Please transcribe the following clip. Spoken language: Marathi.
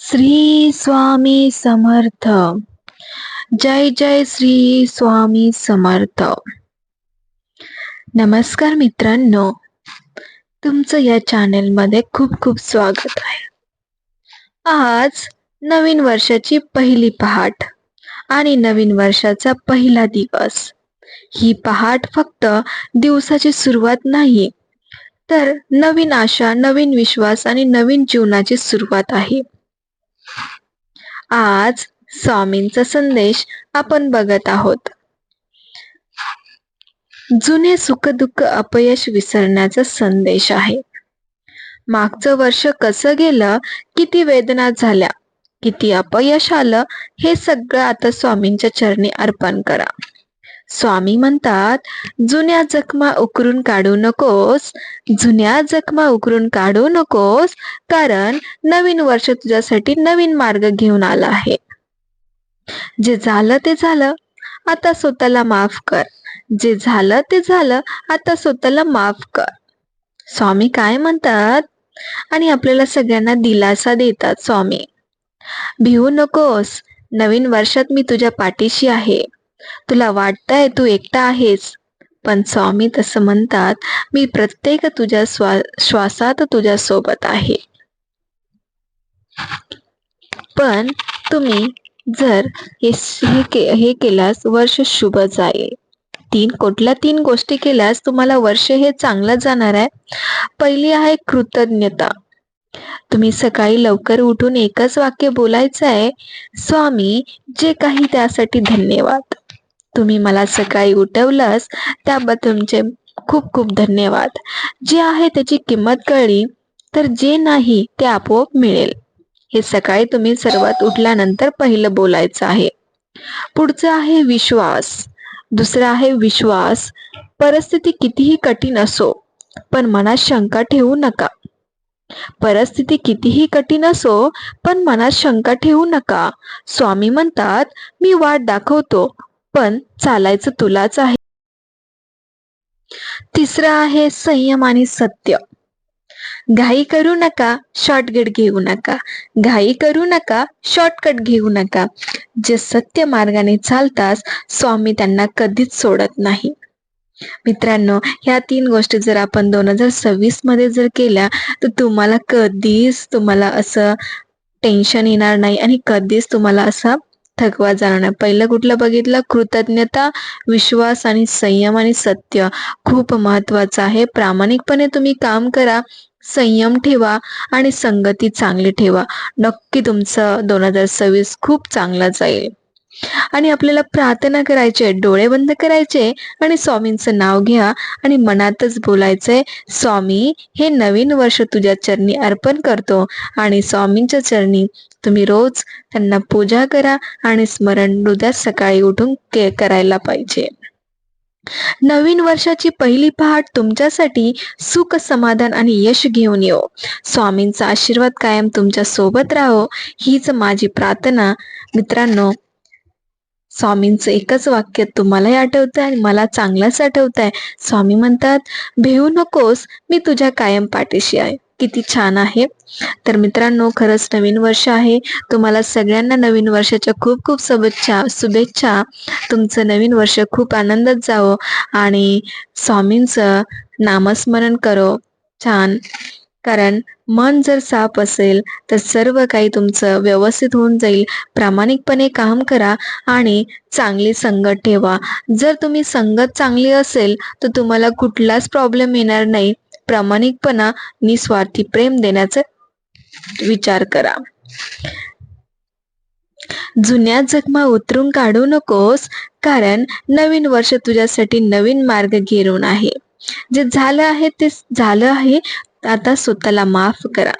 श्री स्वामी समर्थ. जय जय श्री स्वामी समर्थ. नमस्कार मित्रांनो. तुमचं या चॅनेलमध्ये खूप खूप स्वागत आहे. आज नवीन वर्षाची पहिली पहाट आणि नवीन वर्षाचा पहिला दिवस. ही पहाट फक्त दिवसाची सुरुवात नाही तर नवीन आशा नवीन विश्वास आणि नवीन जीवनाची सुरुवात आहे. आज स्वामींचा संदेश आपण बघत आहोत. जुने सुख दुःख अपयश विसरण्याचा संदेश आहे. मागचं वर्ष कसं गेलं किती वेदना झाल्या किती अपयश आलं हे सगळं आता स्वामींच्या चरणी अर्पण करा. स्वामी म्हणतात जुन्या जखमा उकरून काढू नकोस जुन्या जखमा उकरून काढू नकोस कारण नवीन वर्ष तुझ्यासाठी नवीन मार्ग घेऊन आला आहे. जे झालं ते झालं आता स्वतःला माफ कर. जे झालं ते झालं आता स्वतःला माफ कर. स्वामी काय म्हणतात? आणि आपल्याला सगळ्यांना दिलासा देतात स्वामी. भिवू नकोस. नवीन वर्षात मी तुझ्या पाठीशी आहे. तुला वाटतंय तू एकटा आहेस. पण स्वामी तसं म्हणतात मी प्रत्येक तुझ्या स्वा श्वासात तुझ्या सोबत आहे. पण तुम्ही जर हे के हे केल्यास वर्ष शुभ जाईल. तीन कुठल्या तीन गोष्टी केल्यास तुम्हाला वर्ष हे चांगलं जाणार आहे. पहिली आहे कृतज्ञता. तुम्ही सकाळी लवकर उठून एकच वाक्य बोलायचं आहे स्वामी जे काही त्यासाठी धन्यवाद. तुम्ही मला सकाळी उठवलंस त्याबद्दल तुमचे खूप खूप धन्यवाद. जे आहे त्याची किंमत कळली तर जे नाही ते आपोआप मिळेल. हे सकाळी तुम्ही सर्वात उठल्यानंतर पहिलं बोलायचं आहे. पुढचं आहे विश्वास. दुसरं आहे विश्वास. परिस्थिती कितीही कठीण असो पण मनात शंका ठेवू नका. परिस्थिती कितीही कठीण असो पण मनात शंका ठेवू नका. स्वामी म्हणतात मी वाट दाखवतो पण चालायचं तुलाच आहे. तिसरं आहे संयम आणि सत्य. घाई करू नका शॉर्टकट घेऊ नका. घाई करू नका शॉर्टकट घेऊ नका. जे सत्य मार्गाने चालतास स्वामी त्यांना कधीच सोडत नाही. मित्रांनो ह्या तीन गोष्टी जर आपण दोन हजार सव्वीसमध्ये जर केल्या तर तुम्हाला कधीच तुम्हाला असं टेन्शन येणार नाही आणि कधीच तुम्हाला असा थकवा जाणार नाही पहिलं कुठलं बघितलं? कृतज्ञता विश्वास आणि संयम आणि सत्य. खूप महत्वाचं आहे. प्रामाणिकपणे तुम्ही काम करा संयम ठेवा आणि संगती चांगली ठेवा. नक्की तुमचं दोन हजार सव्वीस खूप चांगला जाईल. आणि आपल्याला प्रार्थना करायचे डोळे बंद करायचे आणि स्वामींचं नाव घ्या आणि मनातच बोलायचंय स्वामी हे नवीन वर्ष तुझ्या चरणी अर्पण करतो आणि स्वामींच्या चरणी तुम्ही रोज त्यांना पूजा करा आणि स्मरण हृदयात सकाळी उठून के करायला पाहिजे. नवीन वर्षाची पहिली पहाट तुमच्यासाठी सुख समाधान आणि यश घेऊन येऊ स्वामींचा आशीर्वाद कायम तुमच्यासोबत राहो हीच माझी प्रार्थना. मित्रांनो स्वामींचं एकच वाक्य तुम्हालाही आठवतंय आणि मला चांगलंच आठवत आहे स्वामी म्हणतात भेऊ नकोस मी तुझ्या कायम पाठीशी आहे. किती छान आहे. तर मित्रांनो खरंच नवीन वर्ष आहे. तुम्हाला सगळ्यांना नवीन वर्षाच्या खूप खूप शुभेच्छा शुभेच्छा. तुमचं नवीन वर्ष खूप आनंदात जावं आणि स्वामींचं नामस्मरण करो. छान. कारण मन जर साफ असेल तर सर्व काही तुमचं व्यवस्थित होऊन जाईल. प्रामाणिकपणे काम करा आणि चांगली संगत ठेवा. जर तुम्ही संगत चांगली असेल तर तुम्हाला कुठलाच प्रॉब्लेम येणार नाही. प्रामाणिकपणा निस्वार्थी प्रेम देण्याचा विचार करा. जुन्या जखमा उतरून काढू नकोस कारण नवीन वर्ष तुझ्यासाठी नवीन मार्ग घेरून आहे. जे झालं आहे ते झालं आहे. आता स्वतःला माफ करा